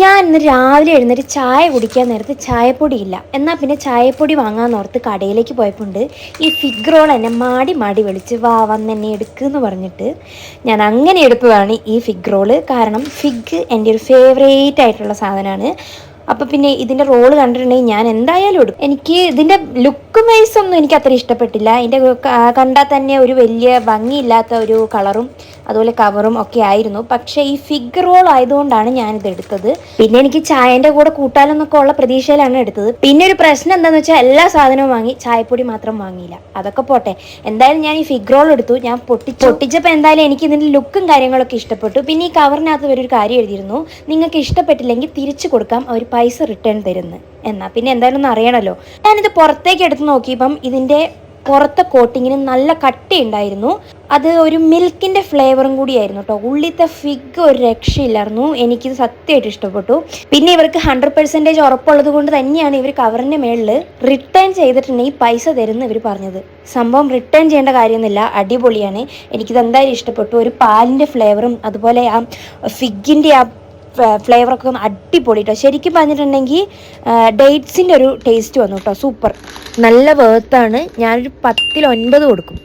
ഞാൻ ഇന്ന് രാവിലെ എഴുന്നേറ്റ് ചായ കുടിക്കാൻ നേരത്ത് ചായപ്പൊടി ഇല്ല എന്നാൽ പിന്നെ ചായപ്പൊടി വാങ്ങാൻ ഓർത്ത് കടയിലേക്ക് പോയപ്പോണ്ട്. ഈ ഫിഗ് റോൾ എന്നെ മാടി മാടി വിളിച്ച് വാ വന്ന് എന്നെ എടുക്കുമെന്ന് പറഞ്ഞിട്ട് ഞാൻ അങ്ങനെ എടുപ്പുകയാണ് ഈ ഫിഗ് റോൾ കാരണം ഫിഗ് എന്റെ ഒരു ഫേവറേറ്റ് ആയിട്ടുള്ള സാധനമാണ്. അപ്പോൾ പിന്നെ ഇതിന്റെ റോൾ കണ്ടിട്ടുണ്ടെങ്കിൽ ഞാൻ എന്തായാലും എടുക്കും എനിക്ക് ഇതിന്റെ ലുക്ക് വൈസ് ഒന്നും എനിക്ക് അത്ര ഇഷ്ടപ്പെട്ടില്ല. ഇതിന്റെ കണ്ടാൽ തന്നെ ഒരു വലിയ ഭംഗിയില്ലാത്ത ഒരു കളറും അതുപോലെ കവറും ഒക്കെ ആയിരുന്നു. പക്ഷേ ഈ ഫിഗ് റോൾ ആയതുകൊണ്ടാണ് ഇത് എടുത്തത്. പിന്നെ എനിക്ക് ചായന്റെ കൂടെ കൂട്ടാലെന്നൊക്കെ ഉള്ള പ്രതീക്ഷയിലാണ് എടുത്തത്. പിന്നെ ഒരു പ്രശ്നം എന്താണെന്ന് വെച്ചാൽ എല്ലാ സാധനവും വാങ്ങി ചായപ്പൊടി മാത്രം വാങ്ങിയില്ല. അതൊക്കെ പോട്ടെ. എന്തായാലും ഞാൻ ഈ ഫിഗ് റോൾ എടുത്തു. ഞാൻ പൊട്ടി പൊട്ടിച്ചപ്പോൾ എന്തായാലും എനിക്ക് ഇതിന്റെ ലുക്കും കാര്യങ്ങളൊക്കെ ഇഷ്ടപ്പെട്ടു. പിന്നെ ഈ കവറിനകത്ത് ഒരു കാര്യം എഴുതിയിരുന്നു. നിങ്ങൾക്ക് ഇഷ്ടപ്പെട്ടില്ലെങ്കിൽ തിരിച്ചു കൊടുക്കാം. അവർ പൈസ റിട്ടേൺ തരുന്നു. എന്നാ പിന്നെ എന്തായാലും ഒന്ന് അറിയണമല്ലോ ഞാനിത് പുറത്തേക്ക് എടുത്ത് നോക്കിയപ്പം ഇതിന്റെ പുറത്തെ കോട്ടിങ്ങിന് നല്ല കട്ടി ഉണ്ടായിരുന്നു അത് ഒരു മിൽക്കിന്റെ ഫ്ലേവറും കൂടിയായിരുന്നു കേട്ടോ. ഉള്ളിത്തെ ഫിഗ് ഒരു രക്ഷയില്ലായിരുന്നു. എനിക്കിത് സത്യമായിട്ട് ഇഷ്ടപ്പെട്ടു. പിന്നെ ഇവർക്ക് ഹൺഡ്രഡ് പെർസെന്റേജ് ഉറപ്പുള്ളത് കൊണ്ട് തന്നെയാണ് ഇവർ കവറിന്റെ മേളിൽ റിട്ടേൺ ചെയ്തിട്ടുണ്ടെങ്കിൽ പൈസ തരുന്ന ഇവർ പറഞ്ഞത്. സംഭവം റിട്ടേൺ ചെയ്യേണ്ട കാര്യമൊന്നുമില്ല. അടിപൊളിയാണ്. എനിക്കിത് എന്തായാലും ഇഷ്ടപ്പെട്ടു. ഒരു പാലിന്റെ ഫ്ലേവറും അതുപോലെ ആ ഫിഗിന്റെ ആ ഫ്ലേവറൊക്കെ ഒന്ന് അടിപൊളി കേട്ടോ ശരിക്കും പറഞ്ഞിട്ടുണ്ടെങ്കിൽ ഡേറ്റ്സിന്റെ ഒരു ടേസ്റ്റ് വന്നു കേട്ടോ സൂപ്പർ. നല്ല വേർത്താണ് ഞാനൊരു പത്തിൽ ഒൻപത് കൊടുക്കും.